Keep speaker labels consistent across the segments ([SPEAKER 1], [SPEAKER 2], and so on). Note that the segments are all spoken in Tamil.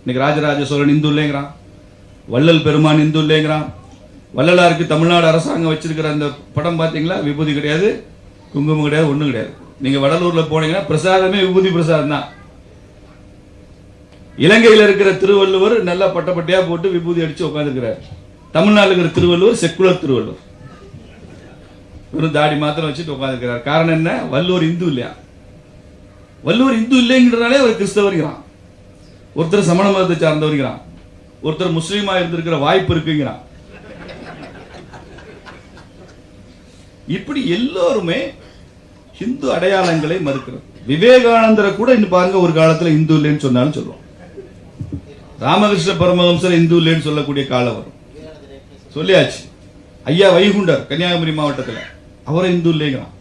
[SPEAKER 1] இன்னைக்கு ராஜராஜ சோழன் இந்து இல்லைங்கிறான். வள்ளல் பெருமான் இந்து இல்லைங்கிறான். வள்ளலாருக்கு தமிழ்நாடு அரசாங்கம் வச்சிருக்கிற அந்த படம் பார்த்தீங்களா விபூதி கிடையாது குங்குமம் கிடையாது ஒன்றும் கிடையாது. நீங்க வடலூர்ல போனீங்கன்னா பிரசாதமே விபூதி பிரசாதம் தான். இலங்கையில் இருக்கிற திருவள்ளுவர் நல்லா பட்டப்பட்டையாக போட்டு விபூதி அடிச்சு உட்காந்துருக்கிறார் தமிழ்நாட்டில் இருக்கிற திருவள்ளுவர் செக்குலர் திருவள்ளுவர். வெறும் தாடி மாத்திரம் வச்சுட்டு உட்காந்துருக்கிறார் காரணம் என்ன? வள்ளுவர் இந்து இல்லையா? வள்ளுவர் இந்து இல்லைங்கிறனாலே அவர் கிறிஸ்தவருங்கிறான். ஒருத்தர் சமண மதத்தை சார்ந்தவருங்கிறான். ஒருத்தர் முஸ்லீமா இருந்திருக்கிற வாய்ப்பு இருக்குங்கிறான். இப்படி எல்லோருமே ஹிந்து அடையாளங்களை மறுக்கிறது. விவேகானந்தரை கூட இன்னும் பாருங்க ஒரு காலத்துல இந்து இல்லைன்னு சொன்னாலும் சொல்லுவோம் ராமகிருஷ்ண பரமஹம்சர் இந்து இல்லைன்னு சொல்லக்கூடிய காலம் வரும். சொல்லியாச்சு. ஐயா வைகுண்டர் கன்னியாகுமரி மாவட்டத்தில். அவரை இந்து இல்லைங்கிறான்.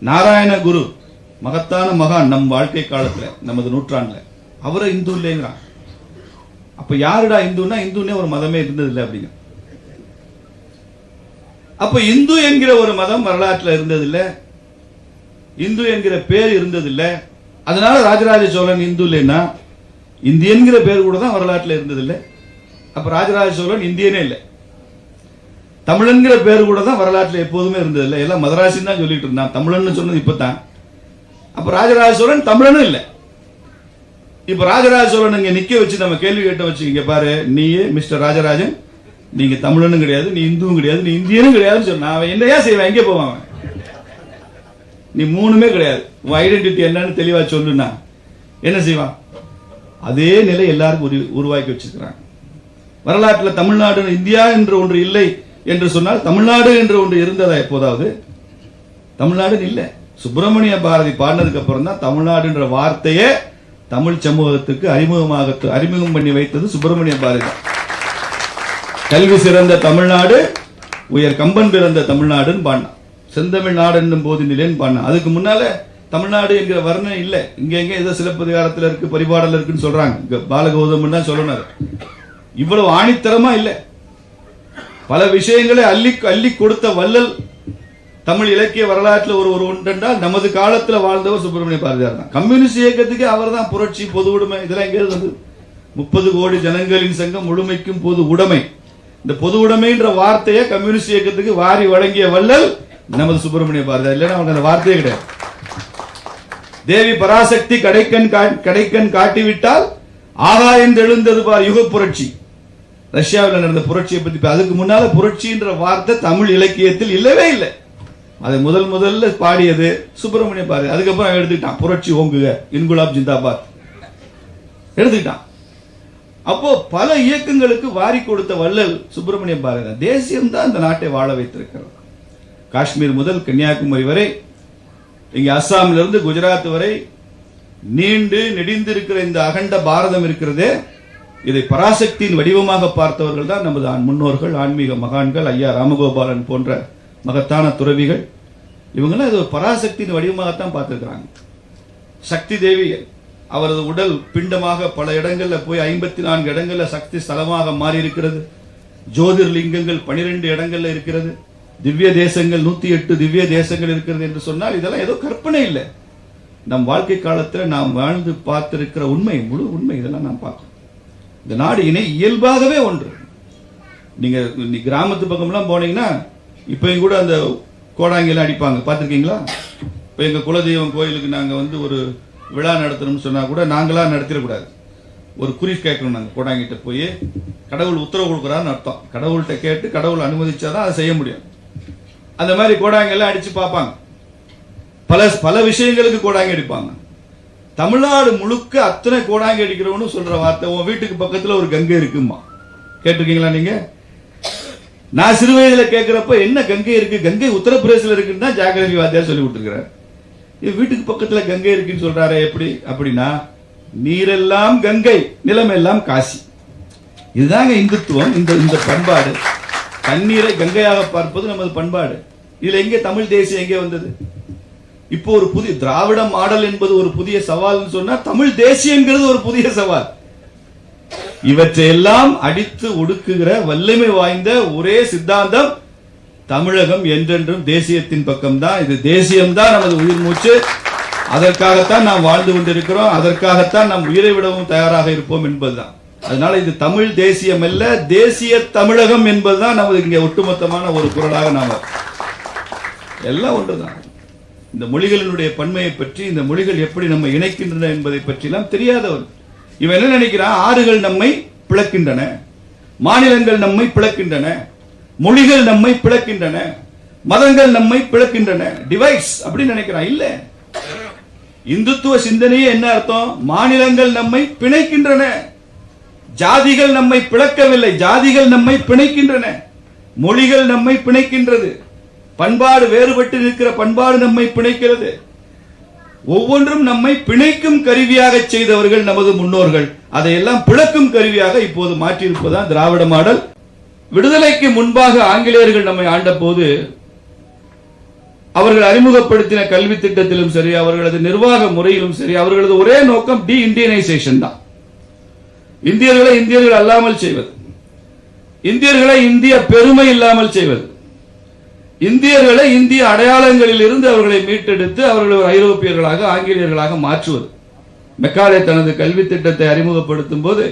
[SPEAKER 1] நாராயண குரு மகத்தான மகான் நம் வாழ்க்கை காலத்துல நமது நூற்றாண்டுல. அவரை இந்து இல்லைங்கிறான் அப்ப யாருடா இந்துன்னா இந்துன்னே ஒரு மதமே இருந்தது இல்லை அப்படிங்க. அப்ப இந்து என்கிற ஒரு மதம் வரலாற்றுல இருந்ததில்லை. இந்து என்கிற பேர் இருந்ததில்லை. அதனால ராஜராஜ சோழன் இந்து இல்லைன்னா இந்தியன்கிற பேர் கூட தான் வரலாற்றுல இருந்ததில்லை. அப்ப ராஜராஜ சோழன் இந்தியனே இல்லை. தமிழன்கிற பேர் கூட தான் வரலாற்றுல எப்போதுமே இருந்ததில்லை. எல்லாம் மதராசின்னு தான் சொல்லிட்டு இருந்தான். தமிழன்னு சொன்னது இப்பதான். அப்ப ராஜராஜ சோழன் தமிழனும் இல்லை. இப்ப ராஜராஜ சோழன் இங்க நிக்க வச்சு நம்ம கேள்வி கேட்ட வச்சு இங்க பாரு நீயே மிஸ்டர் ராஜராஜன் நீங்க தமிழனும் கிடையாது நீ இந்துவும் கிடையாது நீ இந்தியனும் கிடையாதுன்னு சொன்னா அவன் என்னையா செய்வான்? எங்கே போவான் நீ மூணுமே கிடையாது. உன் ஐடென்டிட்டி என்னன்னு தெளிவா சொல்லுனா என்ன செய்வான்? அதே நிலை எல்லாருக்கும் உரு- உருவாக்கி வச்சிருக்கிறாங்க வரலாற்றில் தமிழ்நாடு இந்தியா என்று ஒன்று இல்லை என்று சொன்னால் தமிழ்நாடு என்று ஒன்று இருந்ததா எப்போதாவது? தமிழ்நாடுன்னு இல்லை. சுப்பிரமணிய பாரதி பாடினதுக்கு அப்புறம் தான் தமிழ்நாடுன்ற வார்த்தையே தமிழ் சமூகத்துக்கு அறிமுகமாக அறிமுகம் பண்ணி வைத்தது சுப்பிரமணிய பாரதி. கல்வி சிறந்த தமிழ்நாடு உயர் கம்பன் பிறந்த தமிழ்நாடுன்னு பாடினான். செந்தமிழ் நாடு என்னும் போது நிலைன்னு பாடினான். அதுக்கு முன்னால தமிழ்நாடு என்கிற வர்ணம் இல்லை. இங்க எங்க ஏதோ சிலப்பதிகாரத்தில் இருக்கு பரிபாடல் இருக்குன்னு சொல்றாங்க. இங்க பாலகௌதமன் தான் சொல்லணும் இவ்வளவு ஆணித்தரமா இல்லை. பல விஷயங்களை அள்ளி அள்ளி கொடுத்த வள்ளல் தமிழ் இலக்கிய வரலாற்றில் ஒரு ஒரு ஒன்றென்றால் நமது காலத்துல வாழ்ந்தவர் சுப்பிரமணிய பாரதியார் தான். கம்யூனிஸ்ட் இயக்கத்துக்கு அவர் தான் புரட்சி பொது உடைமை இதெல்லாம் எங்கே இருந்தது முப்பது கோடி ஜனங்களின் சங்கம் முழுமைக்கும் பொது உடைமை. இந்த பொது உடைமைன்ற வார்த்தையை கம்யூனிஸ்ட் இயக்கத்துக்கு வாரி வழங்கிய வள்ளல் நமது சுப்பிரமணிய பாரதியார். இல்லைன்னா அவங்க அந்த வார்த்தையே கிடையாது. தேவி பராசக்தி கடைக்கண் கடைக்கண் காட்டிவிட்டால் ஆகா தெழுந்தது பார் யுக புரட்சி. ரஷ்யாவில் நடந்த புரட்சியை பத்தி அதுக்கு முன்னால புரட்சின்ற வார்த்தை தமிழ் இலக்கியத்தில் இல்லவே இல்லை. அதை முதல் முதல்ல பாடியது சுப்பிரமணிய பாரதி. அதுக்கப்புறம் எடுத்துக்கிட்டான். புரட்சி ஓங்குக இன்குலாப் ஜிந்தாபாத். எடுத்துக்கிட்டான். அப்போ பல இயக்கங்களுக்கு வாரி கொடுத்த வள்ளல் சுப்பிரமணிய பாரதி. தேசியம் தான் இந்த நாட்டை வாழ வைத்திருக்கிறது. காஷ்மீர் முதல் கன்னியாகுமரி வரை இங்கே அஸ்ஸாமிலிருந்து இருந்து குஜராத் வரை நீண்டு நெடிந்திருக்கிற இந்த அகண்ட பாரதம் இருக்கிறதே இதை பராசக்தியின் வடிவமாக பார்த்தவர்கள் தான் நமது முன்னோர்கள் ஆன்மீக மகான்கள் ஐயா ராமகோபாலன் போன்ற மகத்தான துறவிகள் இவங்கெல்லாம் இது ஒரு பராசக்தியின் வடிவமாகத்தான் பார்த்துருக்குறாங்க. சக்தி தேவி அவரது உடல் பிண்டமாக பல இடங்களில் போய் ஐம்பத்தி நான்கு இடங்களில் சக்தி ஸ்தலமாக மாறி இருக்கிறது ஜோதிர்லிங்கங்கள் பனிரெண்டு இடங்களில் இருக்கிறது. திவ்ய தேசங்கள் நூற்றி எட்டு திவ்ய தேசங்கள் இருக்கிறது என்று சொன்னால் இதெல்லாம் ஏதோ கற்பனை இல்லை. நம் வாழ்க்கை காலத்தில் நாம் வாழ்ந்து பார்த்திருக்கிற உண்மை முழு உண்மை இதெல்லாம் நாம் பார்க்கணும். இந்த நாடு இணை இயல்பாகவே ஒன்று. நீங்கள் நீ கிராமத்து பக்கம்லாம் போனீங்கன்னா இப்பயும் கூட அந்த கோடாங்கெல்லாம் அடிப்பாங்க. பார்த்துருக்கீங்களா? இப்போ எங்கள் குலதெய்வம் கோயிலுக்கு நாங்கள் வந்து ஒரு விழா நடத்தணும்னு சொன்னால் கூட நாங்களாம் நடத்திடக்கூடாது. ஒரு குறிஷ் கேட்கணும் நாங்கள் கோடாங்கிட்ட போய். கடவுள் உத்தரவு கொடுக்குறான்னு அர்த்தம். கடவுள்கிட்ட கேட்டு கடவுள் அனுமதிச்சாதான் அதை செய்ய முடியும். அந்த மாதிரி கோடாங்கெல்லாம் அடித்து பார்ப்பாங்க. பல பல விஷயங்களுக்கு கோடாங்கி அடிப்பாங்க. தமிழ்நாடு முழுக்க அத்தனை கோடாங்கி அடிக்கிறவனு சொல்கிற வார்த்தை உன் வீட்டுக்கு பக்கத்தில் ஒரு கங்கை இருக்குமா கேட்டிருக்கீங்களா நீங்கள் நான் சிறு வயதுல கேட்கிறப்ப என்ன கங்கை இருக்கு? கங்கை உத்தரப்பிரதேசல இருக்குன்னு தான் ஜாகிரதி வாத்தியார் சொல்லி கொடுத்துருக்கிறார். வீட்டுக்கு பக்கத்துல கங்கை இருக்குன்னு சொல்றாரு எப்படி? அப்படின்னா நீரெல்லாம் கங்கை நிலமெல்லாம் காசி. இதுதாங்க இந்துத்துவம் இந்த இந்த பண்பாடு. தண்ணீரை கங்கையாக பார்ப்பது நமது பண்பாடு. இதுல எங்க தமிழ் தேசியம் எங்கே வந்தது? இப்போ ஒரு புதிய திராவிட மாடல் என்பது ஒரு புதிய சவால்னு சொன்னா தமிழ் தேசியங்கிறது ஒரு புதிய சவால். இவற்றையெல்லாம் அடித்து ஒடுக்குகிற வல்லமை வாய்ந்த ஒரே சித்தாந்தம் தமிழகம் என்றென்றும் தேசியத்தின் பக்கம்தான். இது தேசியம்தான் நமது உயிர் மூச்சு. அதற்காகத்தான் நாம் வாழ்ந்து கொண்டிருக்கிறோம். அதற்காகத்தான் நாம் உயிரை விடவும் தயாராக இருப்போம் என்பதுதான். அதனால இது தமிழ் தேசியம் அல்ல தேசிய தமிழகம் என்பதுதான் நமது இங்கே ஒட்டுமொத்தமான ஒரு குரலாக நாம எல்லாம் ஒன்றுதான். இந்த மொழிகளினுடைய பன்மையை பற்றி இந்த மொழிகள் எப்படி நம்ம இணைக்கின்றன என்பதை பற்றிலாம் தெரியாதவர் இவன் என்ன நினைக்கிறான்? ஆறுகள் நம்மை பிளக்கின்றன. மாநிலங்கள் நம்மை பிளக்கின்றன. மொழிகள் நம்மை பிளக்கின்றன. மதங்கள் நம்மை பிளக்கின்றன. டிவைஸ் அப்படின்னு நினைக்கிறான். இல்ல. இந்துத்துவ சிந்தனையே என்ன அர்த்தம்? மாநிலங்கள் நம்மை பிணைக்கின்றன. ஜாதிகள் நம்மை பிளக்கவில்லை. ஜாதிகள் நம்மை பிணைக்கின்றன. மொழிகள் நம்மை பிணைக்கின்றது. பண்பாடு வேறுபட்டு நிற்கிற பண்பாடு நம்மை பிணைக்கிறது. ஒவ்வொன்றும் நம்மை பிணைக்கும் கருவியாக செய்தவர்கள் நமது முன்னோர்கள். அதையெல்லாம் பிளக்கும் கருவியாக இப்போது மாற்றியிருப்பதுதான் திராவிட மாடல். விடுதலைக்கு முன்பாக ஆங்கிலேயர்கள் நம்மை ஆண்ட போது அவர்கள் அறிமுகப்படுத்தின கல்வி திட்டத்திலும் சரி அவர்களது நிர்வாக முறையிலும் சரி அவர்களது ஒரே நோக்கம் டி இந்தியனைசேஷன் தான். இந்தியர்களை இந்தியர்கள் அல்லாமல் செய்வது. இந்தியர்களை இந்திய பெருமை இல்லாமல் செய்வது. இந்தியர்களை இந்திய அடையாளங்களில் இருந்து அவர்களை மீட்டெடுத்து அவர்களை ஒரு ஐரோப்பியர்களாக ஆங்கிலேயர்களாக மாற்றுவது. மெக்காலே தனது கல்வி திட்டத்தை அறிமுகப்படுத்தும் போது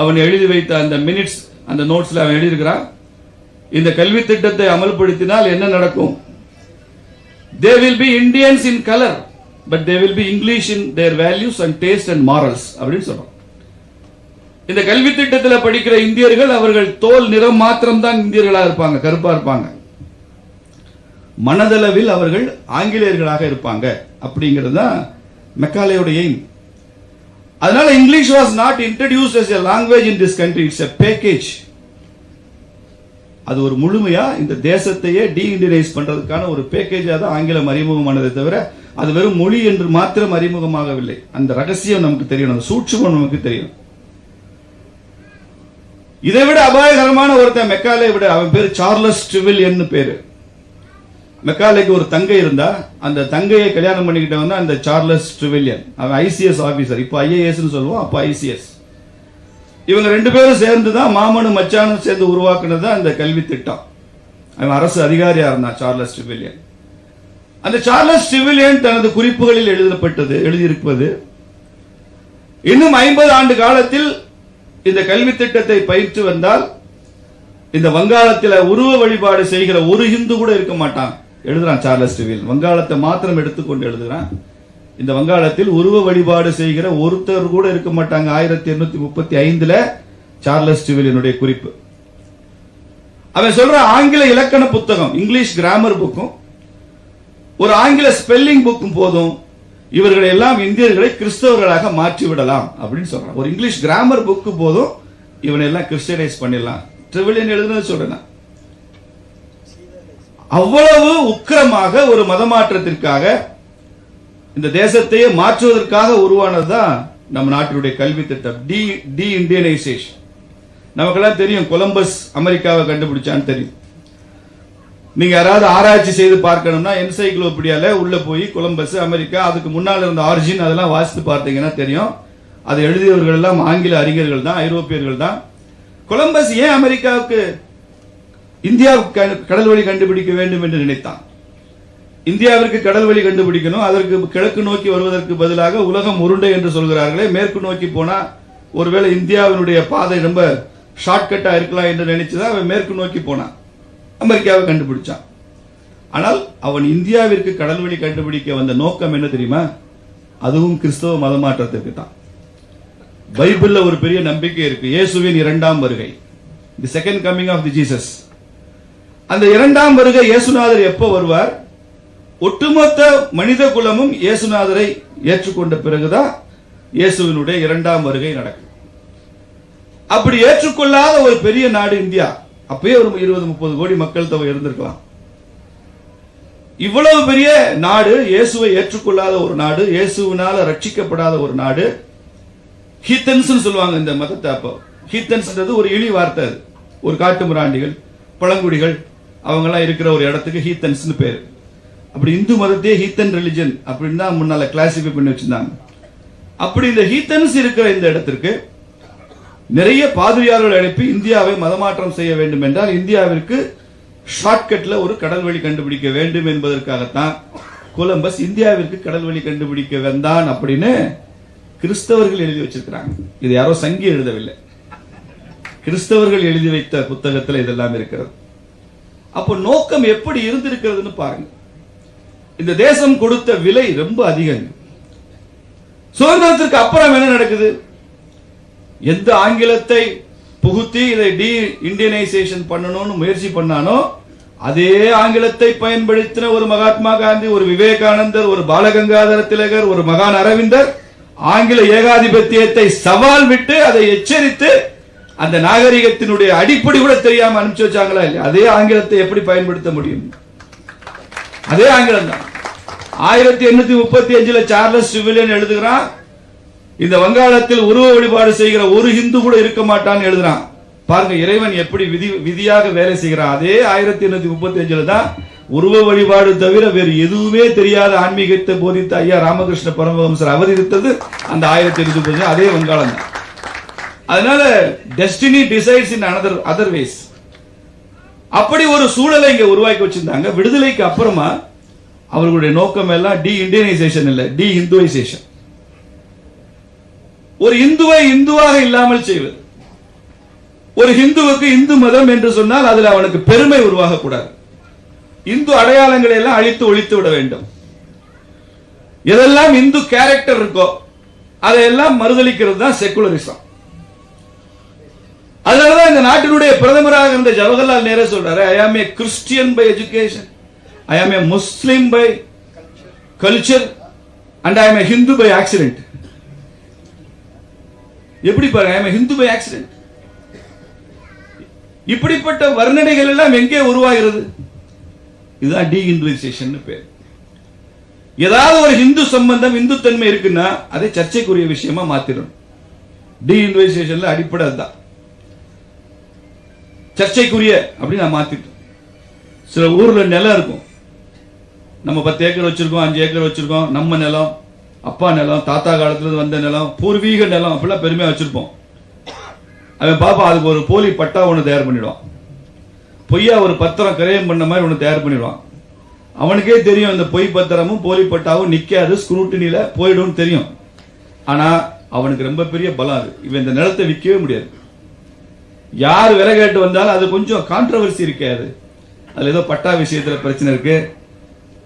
[SPEAKER 1] அவன் எழுதி வைத்த அந்த மினிட்ஸ் அந்த நோட்ஸ்ல அவன் எழுதியிருக்கிறான் இந்த கல்வி திட்டத்தை அமல்படுத்தினால் என்ன நடக்கும்? They will be Indians in colour but they will be English in their values and taste and morals அப்படின்னு சொல்றான். இந்த கல்வி திட்டத்தில் படிக்கிற இந்தியர்கள் அவர்கள் தோல் நிறம் மாத்திரம் தான் இந்தியர்களாக இருப்பாங்க கருப்பா இருப்பாங்க. மனதளவில் அவர்கள் ஆங்கிலேயர்களாக இருப்பாங்க அப்படிங்கிறது தான் மெக்காலேயோட எய்ம். அதனால English was not introduce as a language in this country it's a package அது ஒரு முழுமையா இந்த தேசத்தையே டி இண்டியனைஸ் பண்றதுக்கான ஒரு பேக்கேஜாக தான் ஆங்கிலம் அறிமுகமானதை தவிர அது வெறும் மொழி என்று மாத்திரம் அறிமுகமாகவில்லை. அந்த ரகசியம் நமக்கு தெரியணும் அந்த சூட்சமம் நமக்கு தெரியும். இதை விட அபாயகரமான ஒருத்தன் மெக்காலே விட அவன் பேர் சார்லஸ் ட்ரிவில் என்று பேரு. மெக்காலேக்கு ஒரு தங்கை இருந்தா அந்த தங்கையை கல்யாணம் பண்ணிக்கிட்டவன் தான் அந்த சார்லஸ் ட்ரிவிலியன் அவன் ஐசிஎஸ் ஆபீசர். இப்போ ஐஏஎஸ் சொல்லுவோம் அப்போ ஐசிஎஸ். இவங்க ரெண்டு பேரும் சேர்ந்து தான் மாமனும் மச்சானும் சேர்ந்து உருவாக்குனது தான் அந்த கல்வி திட்டம். அவன் அரசு அதிகாரியா இருந்தான் சார்லஸ் ட்ரிவிலியன் அந்த சார்லஸ் ட்ரிவிலியன் தனது குறிப்புகளில் எழுதப்பட்டது எழுதியிருப்பது இன்னும் ஐம்பது ஆண்டு காலத்தில் இந்த கல்வி திட்டத்தை பயிற்று வந்தால் இந்த வங்காளத்தில் உருவ வழிபாடு செய்கிற ஒரு ஹிந்து கூட இருக்க மாட்டான். எழுதுறான் சார்லஸ் டிவில் வங்காளத்தை மாத்திரம் எடுத்துக்கொண்டு எழுதுறான். இந்த வங்காளத்தில் உருவ வழிபாடு செய்கிற ஒருத்தர் கூட இருக்க மாட்டாங்க. ஆயிரத்தி எண்ணூத்தி முப்பத்தி ஐந்துல சார்லஸ் டிவிலினுடைய குறிப்பு. அவன் சொல்ற ஆங்கில இலக்கண புத்தகம் இங்கிலீஷ் கிராமர் புக்கும் ஒரு ஆங்கில ஸ்பெல்லிங் புக்கும் போதும். இவர்களை எல்லாம் இந்தியர்களை கிறிஸ்தவர்களாக மாற்றி விடலாம் அப்படின்னு சொல்றான். ஒரு இங்கிலீஷ் கிராமர் புக்கு போதும். இவனை எல்லாம் கிறிஸ்டியனைஸ் பண்ணிடலாம். ட்ரிவிலியன் எழுதுனது சொல்றேன் அவ்வளவு உக்கிரமாக ஒரு மதமாற்றத்திற்காக இந்த தேசத்தையே மாற்றுவதற்காக உருவானதுதான் நம்ம நாட்டினுடைய கல்வி திட்டம். டி டி இண்டியனைசேஷன் நமக்கெல்லாம் தெரியும் கொலம்பஸ் அமெரிக்காவை கண்டுபிடிச்சான்னு தெரியும். நீங்க யாராவது ஆராய்ச்சி செய்து பார்க்கணும்னா என்சைக்ளோபீடியால உள்ள போய் கொலம்பஸ் அமெரிக்கா அதுக்கு முன்னால் இருந்த ஆரிஜின் அதெல்லாம் வாசித்து பார்த்தீங்கன்னா தெரியும். அதை எழுதியவர்கள் எல்லாம் ஆங்கில அறிஞர்கள் தான் ஐரோப்பியர்கள் தான். கொலம்பஸ் ஏன் அமெரிக்காவுக்கு இந்தியாவுக்கு கடல் வழி கண்டுபிடிக்க வேண்டும் என்று நினைத்தான். இந்தியாவிற்கு கடல் வழி கண்டுபிடிக்கணும் அதற்கு கிழக்கு நோக்கி வருவதற்கு பதிலாக உலகம் உருண்டை என்று சொல்கிறார்களே மேற்கு நோக்கி போனா ஒருவேளை இந்தியாவினுடைய பாதை ரொம்ப ஷார்ட்கட்டா இருக்கலாம் என்று நினைச்சுதான் அவன் மேற்கு நோக்கி போனான். அமெரிக்காவை கண்டுபிடிச்சான். ஆனால் அவன் இந்தியாவிற்கு கடல் வழி கண்டுபிடிக்க வந்த நோக்கம் என்ன தெரியுமா? அதுவும் கிறிஸ்தவ மதமாற்றத்திற்கு தான். பைபிள்ல ஒரு பெரிய நம்பிக்கை இருக்கு. இயேசுவின் இரண்டாம் வருகை. The second coming of the Jesus அந்த இரண்டாம் வருகை இயேசுநாதர் எப்போ வருவார்? ஒட்டுமொத்த மனித குலமும் இயேசுநாதரை ஏற்றுக்கொண்ட பிறகுதான் இயேசுவினுடைய இரண்டாம் வருகை நடக்கும். அப்படி ஏற்றுக்கொள்ளாத ஒரு பெரிய நாடு இந்தியா. அப்பயே ஒரு இருபது முப்பது கோடி மக்கள் தொகை இருந்திருக்கலாம். இவ்வளவு பெரிய நாடு இயேசுவை ஏற்றுக்கொள்ளாத ஒரு நாடு இயேசுவினால ரட்சிக்கப்படாத ஒரு நாடு ஹீத்தன்ஸ் சொல்லுவாங்க இந்த மதத்தை அப்போ. ஹீத்தன்ஸ் ஒரு இழி வார்த்தை அது. ஒரு காட்டு முராண்டிகள் பழங்குடிகள் அவங்கெல்லாம் இருக்கிற ஒரு இடத்துக்கு ஹீத்தன்ஸ்னு பேரு. அப்படி இந்து மதத்தையே ஹீத்தன் ரிலிஜன் அப்படின்னு தான் முன்னால கிளாசிஃபை பண்ணி வச்சிருந்தாங்க. அப்படி இந்த ஹீத்தன்ஸ் இருக்கிற இந்த இடத்திற்கு நிறைய பாதிரியார்கள் அனுப்பி இந்தியாவை மதமாற்றம் செய்ய வேண்டும் என்றால் இந்தியாவிற்கு ஷார்ட்கட்ல ஒரு கடல் வழி கண்டுபிடிக்க வேண்டும் என்பதற்காகத்தான் கொலம்பஸ் இந்தியாவிற்கு கடல் வழி கண்டுபிடிக்க வந்தான் அப்படின்னு கிறிஸ்தவர்கள் எழுதி வச்சிருக்கிறாங்க. இது யாரோ சங்கி எழுதவில்லை. கிறிஸ்தவர்கள் எழுதி வைத்த புத்தகத்தில் இதெல்லாம் இருக்கிறது. அப்போ நோக்கம் எப்படி இருந்திருக்கிறதுன்னு பாருங்க. இந்த தேசம் கொடுத்த விலை ரொம்ப அதிகம். சுதந்திரத்திற்கு அப்புறம் என்ன நடக்குது? எந்த ஆங்கிலத்தை புகுத்தி இதை டி இண்டியனைசேஷன் பண்ணணும்னு முயற்சி பண்ணானோ அதே ஆங்கிலத்தை பயன்படுத்தின ஒரு மகாத்மா காந்தி ஒரு விவேகானந்தர் ஒரு பாலகங்காதர திலகர் ஒரு மகான் அரவிந்தர் ஆங்கில ஏகாதிபத்தியத்தை சவால் விட்டு அதை எச்சரித்து அந்த நாகரிகத்தினுடைய அடிப்படை கூட தெரியாம அனுப்பிச்சு வச்சாங்களா இல்லையா? அதே ஆங்கிலத்தை எப்படி பயன்படுத்த முடியும்? அதே ஆங்கிலம் தான். ஆயிரத்தி எண்ணூத்தி முப்பத்தி அஞ்சுல சார்லஸ் சிவிலியன் எழுதுகிறான் இந்த வங்காளத்தில் உருவ வழிபாடு செய்கிற ஒரு ஹிந்து கூட இருக்க மாட்டான்னு எழுதுறான். பாருங்க இறைவன் எப்படி விதி விதியாக வேலை செய்கிறான். அதே ஆயிரத்தி எண்ணூத்தி முப்பத்தி அஞ்சுல தான் உருவ வழிபாடு தவிர வேறு எதுவுமே தெரியாத ஆன்மீகத்தை போதித்த ஐயா ராமகிருஷ்ண பரமஹம்சர் அவதரித்தது அந்த ஆயிரத்தி எண்ணூத்தி முப்பத்தி அதே வங்காளம் தான். அதனால destiny decides in another otherwise அப்படி ஒரு சூழலை இங்க உருவாக்கி வச்சிருந்தாங்க. விடுதலைக்கு அப்புறமா அவர்களுடைய நோக்கம் எல்லாம் டி இண்டியனைசேஷன் இல்ல டி இந்துவைசேஷன் ஒரு இந்துவை இந்துவாக இல்லாமல் செய்வது. ஒரு ஹிந்துவுக்கு இந்து மதம் என்று சொன்னால் அதில் அவனுக்கு பெருமை உருவாக கூடாது இந்து அடையாளங்களை எல்லாம் அழித்து ஒழித்து விட வேண்டும். எதெல்லாம் இந்து கேரக்டர் இருக்கோ அதையெல்லாம் மறுதளிக்கிறது தான் செக்குலரிசம் அதனாலதான் இந்த நாட்டினுடைய பிரதமராக இருந்த ஜவஹர்லால் நேரு சொல்றாரு I am a Christian by education I am a Muslim by culture and I am a Hindu by accident எப்படி பாருங்க ஐ ஆம் ஹிந்து பை ஆக்சிடென்ட் இப்படிப்பட்ட வர்ணனைகள் எல்லாம் எங்கே உருவாகிறது? இதுதான் டி இந்துவைசேஷன் பேர். ஏதாவது ஒரு ஹிந்து சம்பந்தம் இந்து தன்மை இருக்குன்னா அதை சர்ச்சைக்குரிய விஷயமா மாத்திடணும் டி இந்துவைசேஷன்ல அடிப்படை அதுதான். சர்ச்சைக்குரிய அப்படின்னு நான் மாத்திட்டோம் சில ஊர்ல நிலம் இருக்கும். நம்ம பத்து ஏக்கர் வச்சிருக்கோம் அஞ்சு ஏக்கர் வச்சிருக்கோம் நம்ம நிலம் அப்பா நிலம் தாத்தா காலத்துல வந்த நிலம் பூர்வீக நிலம் அப்படிலாம் பெருமையா வச்சிருப்போம். அவன் பாப்பா அதுக்கு ஒரு போலி பட்டா ஒன்று தயார் பண்ணிடுவான். பொய்யா ஒரு பத்திரம் கிரயம் பண்ண மாதிரி ஒன்று தயார் பண்ணிடுவான். அவனுக்கே தெரியும் இந்த பொய் பத்திரமும் போலி பட்டாவும் நிக்காது ஸ்க்ரூட்டினில போயிடும் தெரியும். ஆனா அவனுக்கு ரொம்ப பெரிய பலம் அது. இவன் இந்த நிலத்தை விற்கவே முடியாது. யார் விலை கேட்டு வந்தாலும் அது கொஞ்சம் கான்ட்ரவர்சி இருக்காது. அதுல ஏதோ பட்டா விஷயத்துல பிரச்சனை இருக்கு.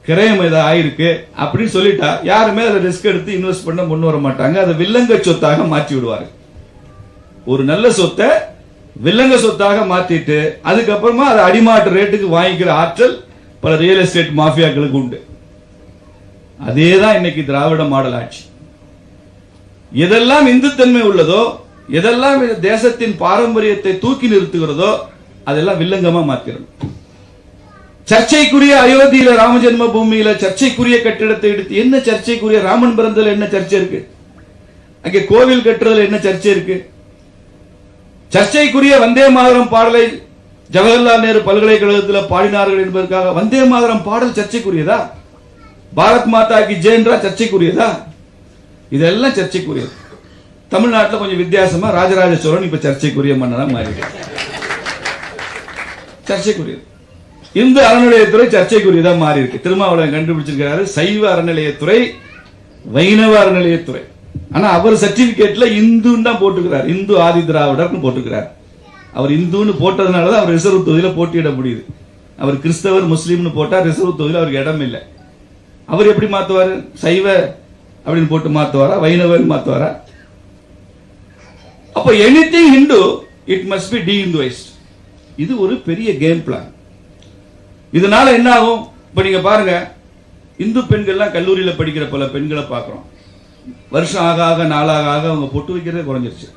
[SPEAKER 1] கிரயம் ஏதோ ஆயிருக்கு. அப்படின்னு சொல்லிட்டா யாருமே அதை ரிஸ்க் எடுத்து இன்வெஸ்ட் பண்ண முன் வர மாட்டாங்க. அதை வில்லங்க சொத்தாக மாற்றி விடுவாரு. ஒரு நல்ல சொத்தை வில்லங்க சொத்தாக மாத்திட்டு அதுக்கப்புறமா அதை அடிமாட்டு ரேட்டுக்கு வாங்கிக்கிற ஆற்றல் பல ரியல் எஸ்டேட் மாஃபியாக்களுக்கு உண்டு. அதே தான் இன்னைக்கு திராவிட மாடல் ஆட்சி. எதெல்லாம் இந்துத்தன்மை உள்ளதோ எதெல்லாம் இந்த தேசத்தின் பாரம்பரியத்தை தூக்கி நிறுத்துகிறதோ அதெல்லாம் வில்லங்கமா மாத்திரணும். சர்ச்சைக்குரிய அயோத்தியில ராம ஜென்ம பூமியில சர்ச்சைக்குரிய கட்டிடத்தை எடுத்து என்ன சர்ச்சைக்குரிய ராமன் பிறந்ததுல என்ன சர்ச்சை இருக்கு? அங்கே கோவில் கட்டுறதுல என்ன சர்ச்சை இருக்கு? சர்ச்சைக்குரிய வந்தே மாதரம் பாடலை ஜவஹர்லால் நேரு பல்கலைக்கழகத்தில் பாடினார்கள் என்பதற்காக வந்தே மாதரம் பாடல் சர்ச்சைக்குரியதா? பாரத் மாதா கி ஜெயன்றா சர்ச்சைக்குரியதா? இதெல்லாம் சர்ச்சைக்குரியது. தமிழ்நாட்டில் கொஞ்சம் வித்தியாசமா ராஜராஜ சோழன் இப்ப சர்ச்சைக்குரிய மன்னரா மாறிடு சர்ச்சைக்குரியது இந்து அறநிலையத்துறை சர்ச்சைக்குரியதா மாறி இருக்கு திருமாவளவன் கண்டுபிடிச்சிருக்காரு சைவ அறநிலையத்துறை வைணவ அறநிலையத்துறை. ஆனா அவர் சர்டிபிகேட்ல இந்துன்னு தான் போட்டுக்கிறார். இந்து ஆதி திராவிடர்னு போட்டுக்கிறார். அவர் இந்துன்னு போட்டதுனால தான் அவர் ரிசர்வ் தொகுதியில போட்டியிட முடியுது. அவர் கிறிஸ்தவர் முஸ்லீம்னு போட்டா ரிசர்வ் தொகுதியில் அவருக்கு இடம் இல்லை. அவர் எப்படி மாத்துவாரு? சைவ அப்படின்னு போட்டு மாத்துவாரா? வைணவன் மாத்துவாரா? அப்ப anything Hindu it must be dehinduised இது ஒரு பெரிய கேம் பிளான் இதனால என்ன ஆகும் இப்ப நீங்க பாருங்க இந்து பெண்கள்லாம் கல்லூரியில படிக்கிற பல பெண்களை பார்க்குறோம். வருஷம் ஆக ஆக நாளாக ஆக அவங்க பொட்டு வைக்கிறதே குறைஞ்சிருச்சு.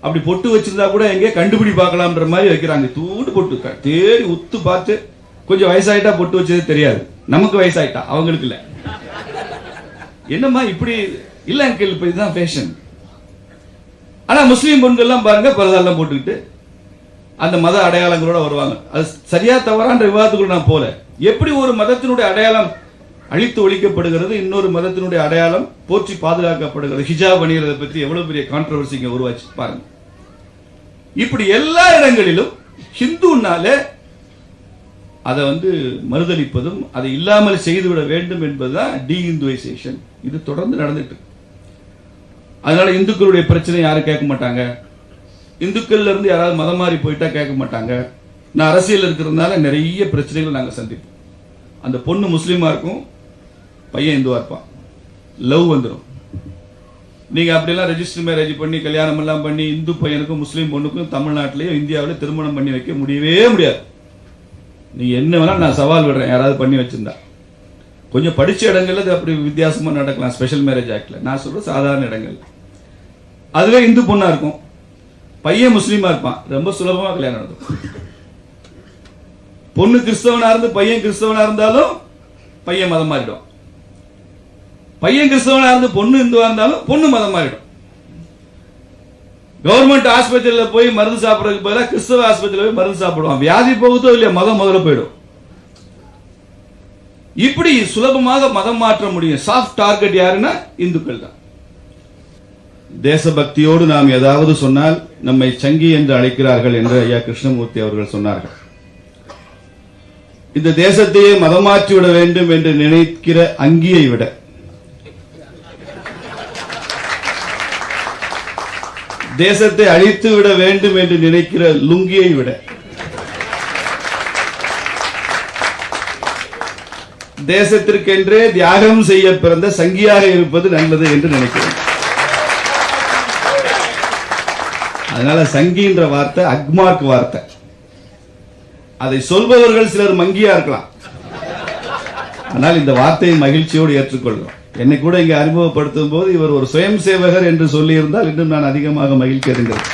[SPEAKER 1] அப்படி பொட்டு வச்சிருந்தா கூட எங்கேயே கண்டுபிடி பார்க்கலாம்ன்ற மாதிரி வைக்கிறாங்க. தூண்டு பொட்டு தேடி உத்து பார்த்து கொஞ்சம் வயசாயிட்டா பொட்டு வச்சது தெரியாது. நமக்கு வயசாயிட்டா அவங்களுக்கு இல்ல. என்னம்மா இப்படி இல்ல அங்கிள் இப்போ இதுதான் ஃபேஷன் ஆனால் முஸ்லீம் பெண்கள்லாம் பாருங்க பரதாலாம் போட்டுக்கிட்டு அந்த மத அடையாளங்களோட வருவாங்க. அது சரியா தவறான்ற விவாதத்துக்குள்ள நான் போல. எப்படி ஒரு மதத்தினுடைய அடையாளம் அழித்து ஒழிக்கப்படுகிறது இன்னொரு மதத்தினுடைய அடையாளம் போற்றி பாதுகாக்கப்படுகிறது? ஹிஜாப் அணிகிறத பற்றி எவ்வளவு பெரிய கான்ட்ரவர்சி இங்கே உருவாச்சு பாருங்க. இப்படி எல்லா இடங்களிலும் ஹிந்துனாலே அதை வந்து மறுதளிப்பதும் அதை இல்லாமல் செய்துவிட வேண்டும் என்பதுதான் டி இந்துவைசேஷன் இது தொடர்ந்து நடந்துட்டு இருக்கு. அதனால இந்துக்களுடைய பிரச்சனை யாரும் கேட்க மாட்டாங்க. இந்துக்கள்ல இருந்து யாராவது மதம் மாறி போயிட்டா கேட்க மாட்டாங்க. நான் அரசியல் இருக்கிறதுனால நிறைய பிரச்சனைகள் நாங்கள் சந்திப்போம். அந்த பொண்ணு முஸ்லீமா இருக்கும் பையன் இந்துவா இருப்பான். லவ் வந்துடும் நீங்க அப்படிலாம் ரெஜிஸ்டர் மேரேஜ் பண்ணி கல்யாணம் எல்லாம் பண்ணி இந்து பையனுக்கும் முஸ்லீம் பொண்ணுக்கும் தமிழ்நாட்டிலேயும் இந்தியாவிலே திருமணம் பண்ணி வைக்க முடியவே முடியாது. நீ என்ன வேணா நான் சவால் விடுறேன் யாராவது பண்ணி வச்சிருந்தா. கொஞ்சம் படிச்ச இடங்கள்ல அது அப்படி வித்தியாசமா நடக்கலாம் ஸ்பெஷல் மேரேஜ் ஆக்ட்ல நான் சொல்கிறேன் சாதாரண இடங்கள் அதுவே இந்து பொண்ணா இருக்கும். பையன் முஸ்லீமா இருப்பான். ரொம்ப சுலபமா கல்யாணம் நடக்கும். பொண்ணு கிறிஸ்தவனா இருந்து பையன் கிறிஸ்தவனா இருந்தாலும் பையன் மதம் மாறிடும். பையன் கிறிஸ்தவனா இருந்து பொண்ணு இந்துவா இருந்தாலும் பொண்ணு மதம் மாறிடும். கவர்மெண்ட் ஆஸ்பத்திரியில போய் மருந்து சாப்பிடறதுக்கு பதிலாக கிறிஸ்தவ ஆஸ்பத்திரியில் போய் மருந்து சாப்பிடுவான். வியாதி போகுதோ இல்லையா மதம் முதல்ல போயிடும். இப்படி சுலபமாக மதம் மாற்ற முடியும். சாஃப்ட் டார்கெட் யாருன்னா இந்துக்கள் தான் தேசபக்தியோடு நாம் ஏதாவது சொன்னால் நம்மை சங்கி என்று அழைக்கிறார்கள் என்று ஐயா கிருஷ்ணமூர்த்தி அவர்கள் சொன்னார்கள். இந்த தேசத்தையே மதமாற்றிவிட வேண்டும் என்று நினைக்கிற அங்கியை விட. தேசத்தை அழித்து விட வேண்டும் என்று நினைக்கிற லுங்கியை விட. தேசத்திற்கென்றே தியாகம் செய்ய பிறந்த சங்கியாக இருப்பது நல்லது என்று நினைக்கிறேன். அதனால சங்கின்ற வார்த்தை அக்மார்க் வார்த்தை. அதை சொல்பவர்கள் சிலர் மங்கியா இருக்கலாம். ஆனால் இந்த வார்த்தையை மகிழ்ச்சியோடு ஏற்றுக்கொள்கிறோம் என்னை கூட இங்கே அறிமுகப்படுத்தும் போது இவர் ஒரு சுயம் சேவகர் என்று சொல்லியிருந்தால் இன்னும் நான் அதிகமாக மகிழ்ச்சி அடைந்தேன்